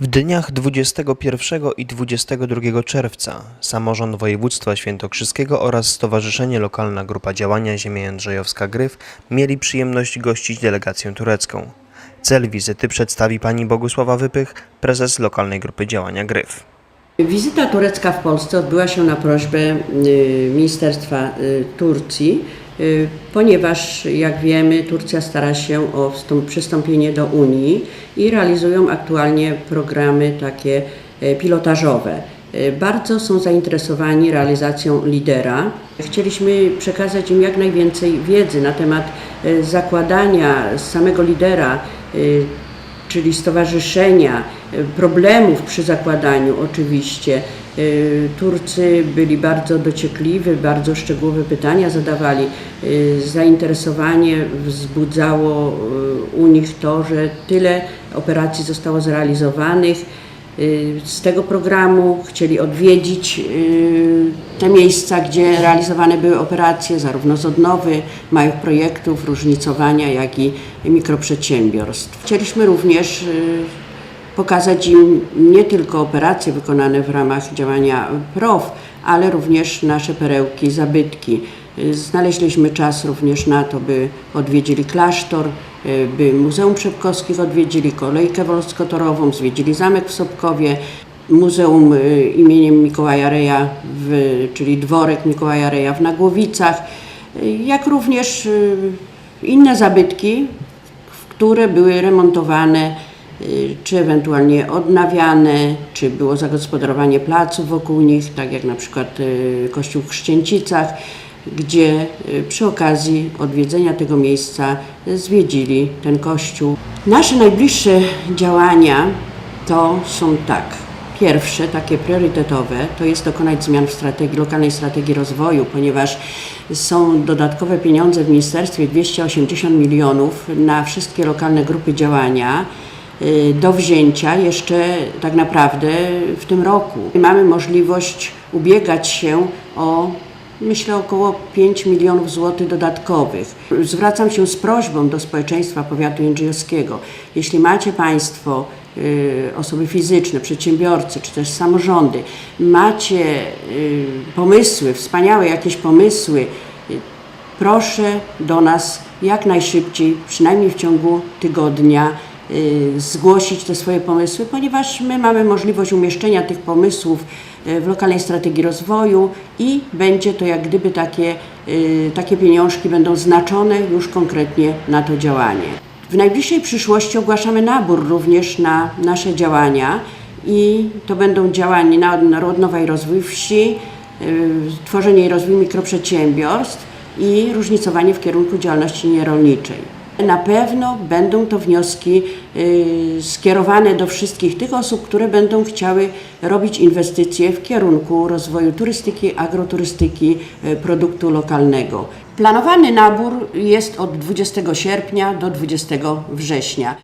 W dniach 21 i 22 czerwca samorząd województwa świętokrzyskiego oraz Stowarzyszenie Lokalna Grupa Działania Ziemia Jędrzejowska Gryf mieli przyjemność gościć delegację turecką. Cel wizyty przedstawi pani Bogusława Wypych, prezes Lokalnej Grupy Działania Gryf. Wizyta turecka w Polsce odbyła się na prośbę y, Ministerstwa y, Turcji, ponieważ jak wiemy Turcja stara się o przystąpienie do Unii i realizują aktualnie programy takie y, pilotażowe. Y, Bardzo są zainteresowani realizacją lidera. Chcieliśmy przekazać im jak najwięcej wiedzy na temat y, zakładania samego lidera, y, czyli stowarzyszenia, y, problemów przy zakładaniu oczywiście. Y, Turcy byli bardzo dociekliwi, bardzo szczegółowe pytania zadawali. Y, Zainteresowanie wzbudzało u nich to, że tyle operacji zostało zrealizowanych. Y, Z tego programu chcieli odwiedzić y, te miejsca, gdzie realizowane były operacje, zarówno z odnowy, małych projektów, różnicowania, jak i mikroprzedsiębiorstw. Chcieliśmy również y, pokazać im nie tylko operacje wykonane w ramach działania PROW, ale również nasze perełki, zabytki. Y, Znaleźliśmy czas również na to, by odwiedzili klasztor, y, by Muzeum Przepkowskich odwiedzili, kolejkę wolskotorową, zwiedzili zamek w Sobkowie, Muzeum y, imieniem Mikołaja Reja, w, czyli dworek Mikołaja Reja w Nagłowicach, jak również inne zabytki, które były remontowane, czy ewentualnie odnawiane, czy było zagospodarowanie placów wokół nich, tak jak na przykład Kościół w Chrzcięcicach, gdzie y, przy okazji odwiedzenia tego miejsca zwiedzili ten kościół. Nasze najbliższe działania to są tak. Pierwsze, takie priorytetowe, to jest dokonać zmian w strategii, lokalnej strategii rozwoju, ponieważ są dodatkowe pieniądze w ministerstwie 280 milionów na wszystkie lokalne grupy działania y, do wzięcia jeszcze tak naprawdę w tym roku. Mamy możliwość ubiegać się o myślę około 5 milionów złotych dodatkowych. Zwracam się z prośbą do społeczeństwa powiatu jędrzejowskiego. Jeśli macie Państwo y, osoby fizyczne, przedsiębiorcy czy też samorządy, macie y, pomysły, wspaniałe jakieś pomysły, y, proszę do nas jak najszybciej, przynajmniej w ciągu tygodnia, zgłosić te swoje pomysły, ponieważ my mamy możliwość umieszczenia tych pomysłów y, w lokalnej strategii rozwoju i będzie to jak gdyby takie, y, takie pieniążki będą znaczone już konkretnie na to działanie. W najbliższej przyszłości ogłaszamy nabór również na nasze działania i to będą działania na, na i rozwój wsi, y, tworzenie i rozwój mikroprzedsiębiorstw i różnicowanie w kierunku działalności nierolniczej. Na pewno będą to wnioski y, skierowane do wszystkich tych osób, które będą chciały robić inwestycje w kierunku rozwoju turystyki, agroturystyki, y, produktu lokalnego. Planowany nabór jest od 20 sierpnia do 20 września.